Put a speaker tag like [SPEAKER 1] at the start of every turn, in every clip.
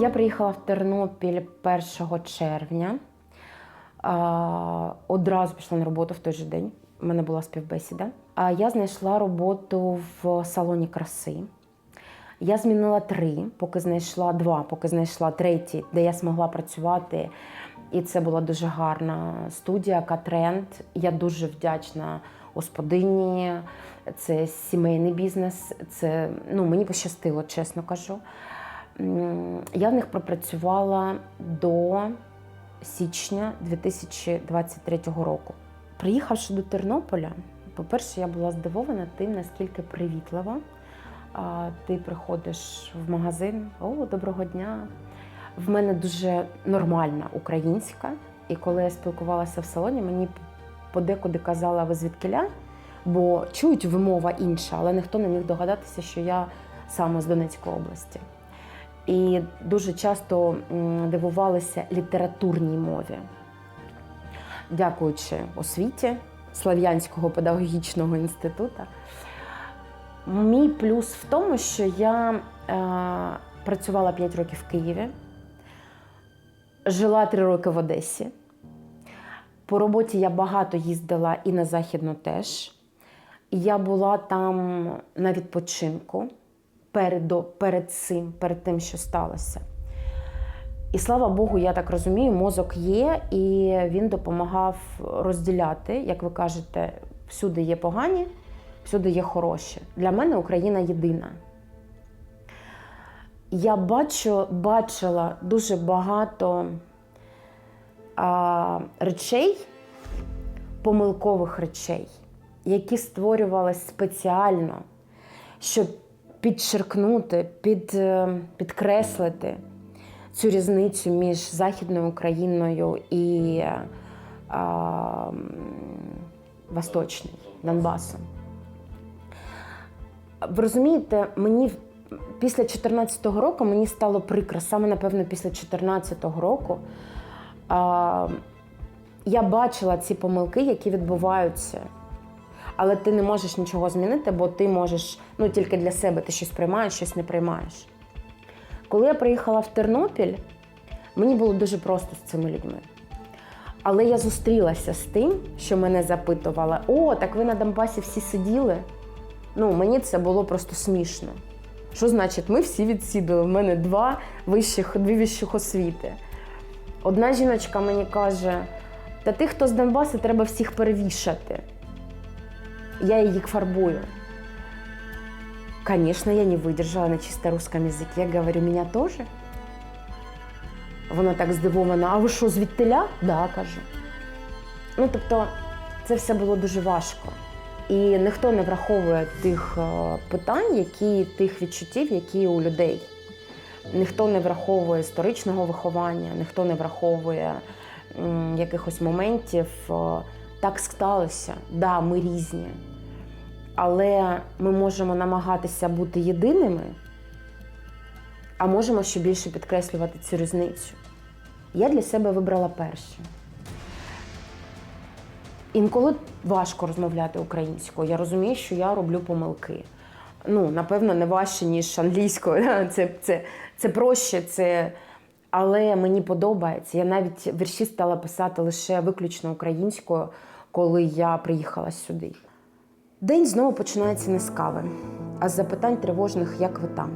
[SPEAKER 1] Я приїхала в Тернопіль 1 червня. Одразу пішла на роботу в той же день. У мене була співбесіда. А я знайшла роботу в салоні краси. Я змінила три, поки знайшла два, поки знайшла третій, де я змогла працювати. І це була дуже гарна студія Катренд. Я дуже вдячна господині. Це сімейний бізнес. Це ну мені пощастило, чесно кажу. Я в них пропрацювала до січня 2023 року. Приїхавши до Тернополя, по-перше, я була здивована тим, наскільки привітлива. Ти приходиш в магазин, о, доброго дня. В мене дуже нормальна українська. І коли я спілкувалася в салоні, мені подекуди казала, ви звідкиля, бо чують вимова інша, але ніхто не міг догадатися, що я саме з Донецької області. І дуже часто дивувалися літературній мові. Дякуючи освіті Слав'янського педагогічного інституту. Мій плюс в тому, що я е, працювала 5 років в Києві, жила 3 роки в Одесі. По роботі я багато їздила і на Західну теж. Я була там на відпочинку перед, перед цим, перед тим, що сталося. І слава Богу, я так розумію, мозок є, і він допомагав розділяти, як ви кажете, всюди є погані, всюди є хороші. Для мене Україна єдина. Я бачу, бачила дуже багато а, речей, помилкових речей, які створювалися спеціально, щоб підчеркнути, під, е, підкреслити цю різницю між Західною Україною і а, Восточною Донбасом. Ви розумієте, мені після 2014 року мені стало прикро, саме напевно після 2014 року. Я бачила ці помилки, які відбуваються. Але ти не можеш нічого змінити, бо ти можеш ну, тільки для себе ти щось приймаєш, щось не приймаєш. Коли я приїхала в Тернопіль, мені було дуже просто з цими людьми. Але я зустрілася з тим, що мене запитували: о, так ви на Донбасі всі сиділи. Ну, мені це було просто смішно. Що значить, ми всі відсідали? У мене два вищих, дві вищих освіти. Одна жіночка мені каже: та тих, хто з Донбасу, треба всіх перевішати. Я її фарбую. Конечно, я не выдержала на чисто русском языке. Я говорю, меня тоже? Вона так здивована, а ви що, звідтиля? Да, кажу. Ну, тобто, це все було дуже важко. І ніхто не враховує тих е, питань, які, тих відчуттів, які у людей. Ніхто не враховує історичного виховання, ніхто не враховує якихось моментів. Так сталося. Да, ми різні. Але ми можемо намагатися бути єдиними, а можемо ще більше підкреслювати цю різницю. Я для себе вибрала перше. Інколи важко розмовляти українською. Я розумію, що я роблю помилки. Ну, напевно, не важче, ніж англійською. Це, це, це проще, це... але мені подобається. Я навіть вірші стала писати лише виключно українською, коли я приїхала сюди. День знову починається не з кави, а з запитань тривожних, як ви там.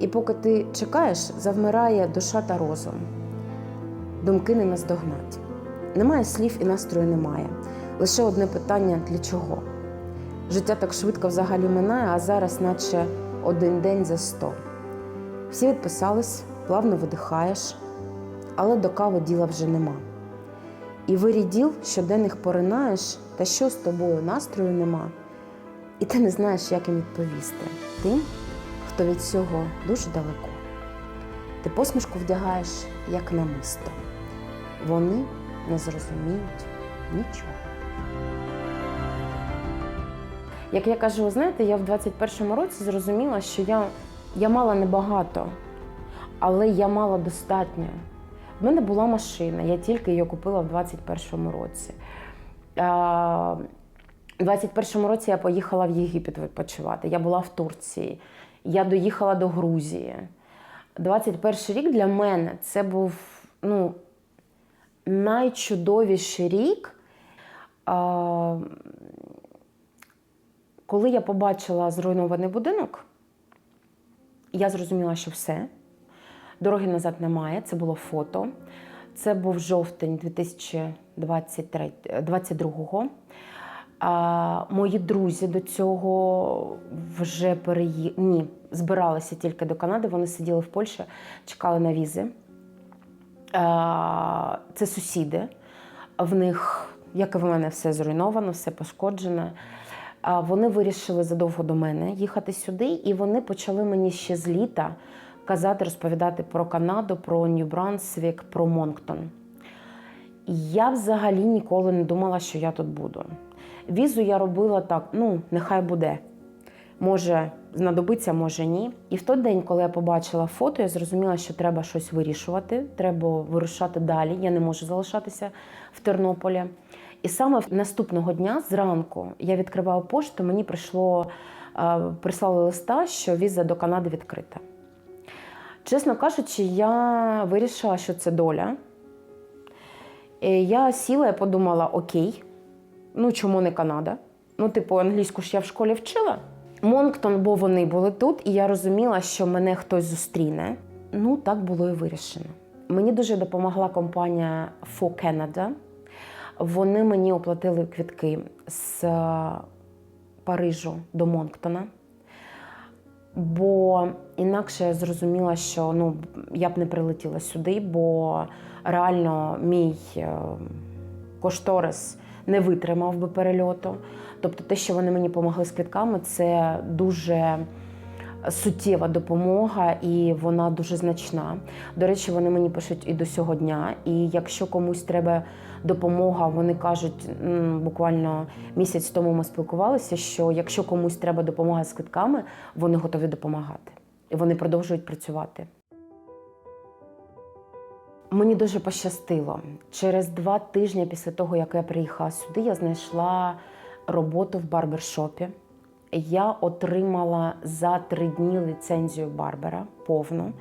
[SPEAKER 1] І поки ти чекаєш, завмирає душа та розум. Думки не наздогнать. Немає слів і настрою немає. Лише одне питання для чого? Життя так швидко взагалі минає, а зараз, наче один день за сто. Всі відписались, плавно видихаєш, але до кави діла вже нема. І вирій діл щоденних поринаєш, та що з тобою настрою нема. І ти не знаєш, як їм відповісти тим, хто від цього дуже далеко. Ти посмішку вдягаєш, як намисто. Вони не зрозуміють нічого. Як я кажу, знаєте, я в 21-му році зрозуміла, що я, я мала небагато, але я мала достатньо. В мене була машина, я тільки її купила в 21-му році. У 21-му році я поїхала в Єгипет відпочивати. Я була в Турції. Я доїхала до Грузії. 21 рік для мене це був ну, найчудовіший рік. Коли я побачила зруйнований будинок, я зрозуміла, що все. Дороги назад немає. Це було фото. Це був жовтень 2022-го. А, мої друзі до цього вже переї... Ні, збиралися тільки до Канади. Вони сиділи в Польщі, чекали на візи. А, це сусіди. В них, як і в мене, все зруйновано, все пошкоджене. Вони вирішили задовго до мене їхати сюди, і вони почали мені ще з літа казати, розповідати про Канаду, про Нью-Брансвік, про Монктон. Я взагалі ніколи не думала, що я тут буду. Візу я робила так: ну, нехай буде. Може, знадобиться, може ні. І в той день, коли я побачила фото, я зрозуміла, що треба щось вирішувати, треба вирушати далі. Я не можу залишатися в Тернополі. І саме наступного дня зранку я відкриваю пошту, мені прийшло, е, прислали листа, що віза до Канади відкрита. Чесно кажучи, я вирішила, що це доля. І я сіла і подумала: окей, ну чому не Канада? Ну, типу, англійську ж я в школі вчила. Монктон, бо вони були тут, і я розуміла, що мене хтось зустріне. Ну, так було і вирішено. Мені дуже допомогла компанія For Canada. Вони мені оплатили квітки з е, Парижу до Монктона. Бо інакше я зрозуміла, що ну, я б не прилетіла сюди, бо реально мій е, кошторис не витримав би перельоту. Тобто те, що вони мені допомогли з квітками, це дуже суттєва допомога, і вона дуже значна. До речі, вони мені пишуть і до сього дня. І якщо комусь треба допомога, вони кажуть, буквально місяць тому ми спілкувалися, що якщо комусь треба допомога з квитками, вони готові допомагати. І вони продовжують працювати. Мені дуже пощастило. Через два тижні після того, як я приїхала сюди, я знайшла роботу в барбершопі. Я отримала за три дні ліцензію барбера повну,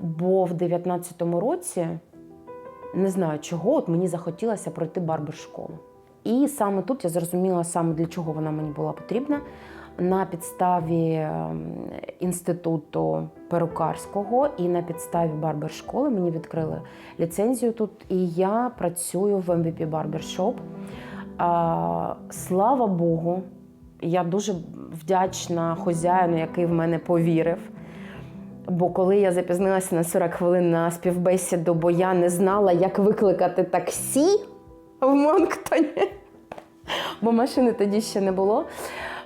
[SPEAKER 1] бо в 19-му році не знаю чого, от мені захотілося пройти барбер-школу. І саме тут я зрозуміла, саме для чого вона мені була потрібна. На підставі ем, інституту перукарського і на підставі барбер-школи мені відкрили ліцензію тут, і я працюю в MVP Barbershop. Слава Богу, я дуже вдячна хозяїну, який в мене повірив. Бо коли я запізнилася на 40 хвилин на співбесіду, бо я не знала, як викликати таксі в Монктоні, бо машини тоді ще не було.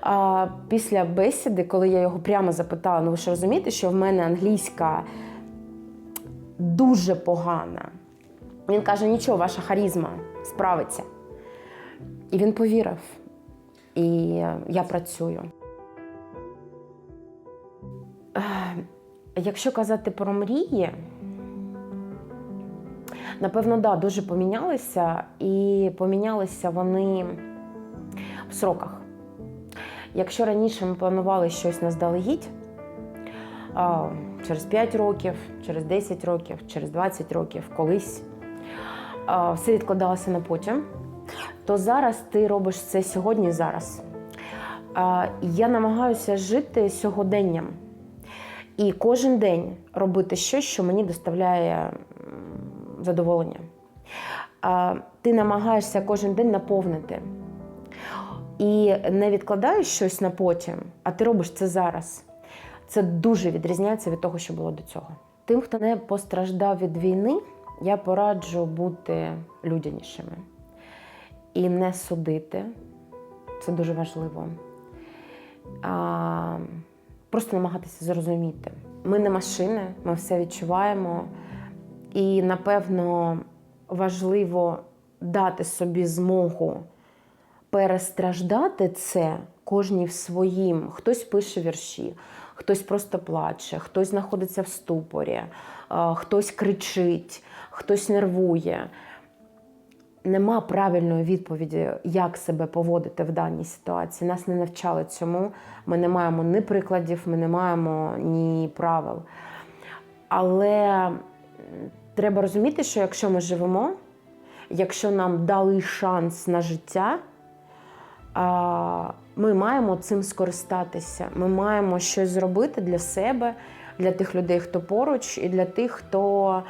[SPEAKER 1] А після бесіди, коли я його прямо запитала, ну ви ж розумієте, що в мене англійська дуже погана. Він каже: нічого, ваша харізма справиться. І він повірив. І я працюю. Е, Якщо казати про мрії, напевно, да, дуже помінялися, і помінялися вони в сроках. Якщо раніше ми планували щось наздалегідь, через 5 років, через 10 років, через 20 років, колись все відкладалося на потім, то зараз ти робиш це сьогодні зараз. Я намагаюся жити сьогоденням. І кожен день робити щось, що мені доставляє задоволення. Ти намагаєшся кожен день наповнити. І не відкладаєш щось на потім, а ти робиш це зараз. Це дуже відрізняється від того, що було до цього. Тим, хто не постраждав від війни, я пораджу бути людянішими і не судити. Це дуже важливо. А, просто намагатися зрозуміти. Ми не машини, ми все відчуваємо. І, напевно, важливо дати собі змогу перестраждати це кожній в своїм. Хтось пише вірші, хтось просто плаче, хтось знаходиться в ступорі, хтось кричить, хтось нервує. Нема правильної відповіді, як себе поводити в даній ситуації. Нас не навчали цьому. Ми не маємо ні прикладів, ми не маємо ні правил. Але треба розуміти, що якщо ми живемо, якщо нам дали шанс на життя, ми маємо цим скористатися. Ми маємо щось зробити для себе, для тих людей, хто поруч, і для тих, хто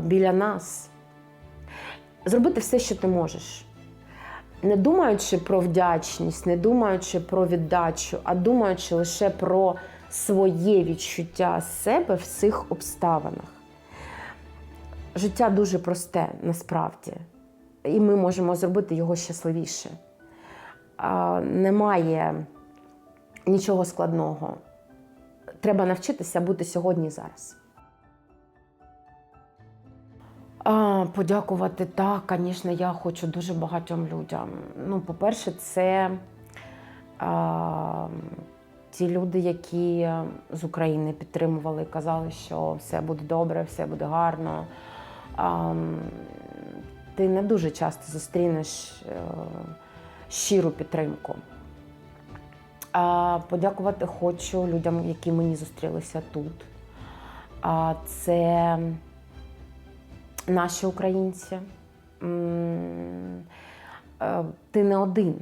[SPEAKER 1] біля нас. Зробити все, що ти можеш. Не думаючи про вдячність, не думаючи про віддачу, а думаючи лише про своє відчуття себе в цих обставинах. Життя дуже просте насправді, і ми можемо зробити його щасливіше. А, Немає нічого складного. Треба навчитися бути сьогодні і зараз. А, подякувати так, звісно, я хочу дуже багатьом людям. Ну, по-перше, це а, ті люди, які з України підтримували, казали, що все буде добре, все буде гарно. А, ти не дуже часто зустрінеш е, щиру підтримку. А, подякувати хочу людям, які мені зустрілися тут. А, це наші українці. Е, Ти не один.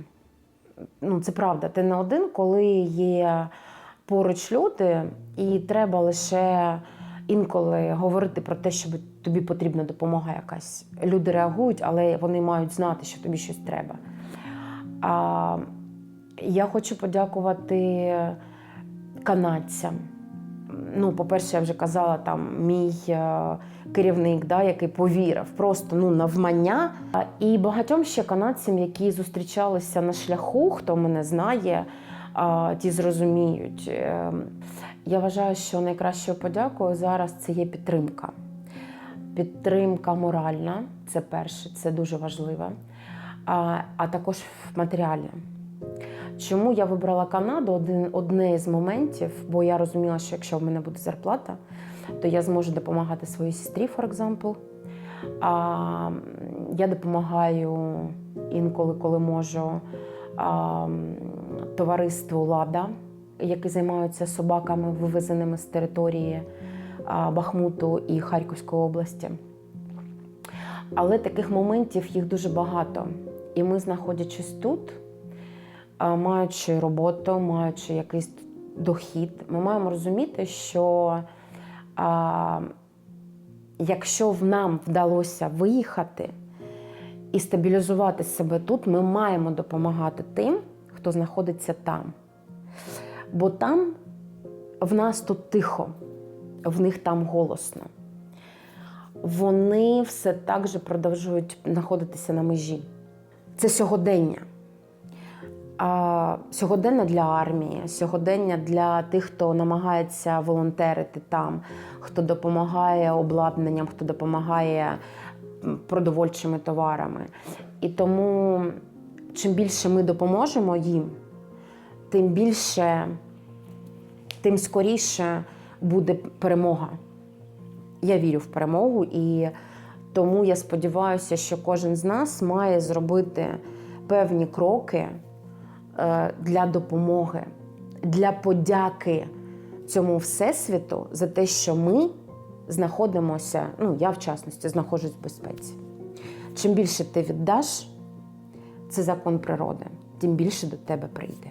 [SPEAKER 1] Ну, це правда, ти не один, коли є поруч люди, і треба лише інколи говорити про те, що тобі потрібна допомога якась. Люди реагують, але вони мають знати, що тобі щось треба. А, я хочу подякувати канадцям. Ну, по-перше, я вже казала, там мій е, керівник, да, який повірив просто ну, навмання. І багатьом ще канадцям, які зустрічалися на шляху, хто мене знає, ті зрозуміють. Е, Я вважаю, що найкращою подякою зараз це є підтримка. Підтримка моральна це перше, це дуже важливе, а, а також матеріальна. Чому я вибрала Канаду? Один, одне з моментів, бо я розуміла, що якщо в мене буде зарплата, то я зможу допомагати своїй сестрі, for example. А, я допомагаю інколи, коли можу, а, товариству Лада, які займаються собаками, вивезеними з території а, Бахмуту і Харківської області. Але таких моментів їх дуже багато. І ми, знаходячись тут, маючи роботу, маючи якийсь дохід, ми маємо розуміти, що а, якщо в нам вдалося виїхати і стабілізувати себе тут, ми маємо допомагати тим, хто знаходиться там. Бо там в нас тут тихо, в них там голосно. Вони все так же продовжують знаходитися на межі. Це сьогодення. Сьогодення для армії, сьогодення для тих, хто намагається волонтерити там, хто допомагає обладнанням, хто допомагає продовольчими товарами. І тому чим більше ми допоможемо їм, тим більше, тим скоріше буде перемога. Я вірю в перемогу, і тому я сподіваюся, що кожен з нас має зробити певні кроки для допомоги, для подяки цьому всесвіту за те, що ми знаходимося, ну я в частності знаходжусь в безпеці. Чим більше ти віддаш, це закон природи, тим більше до тебе прийде.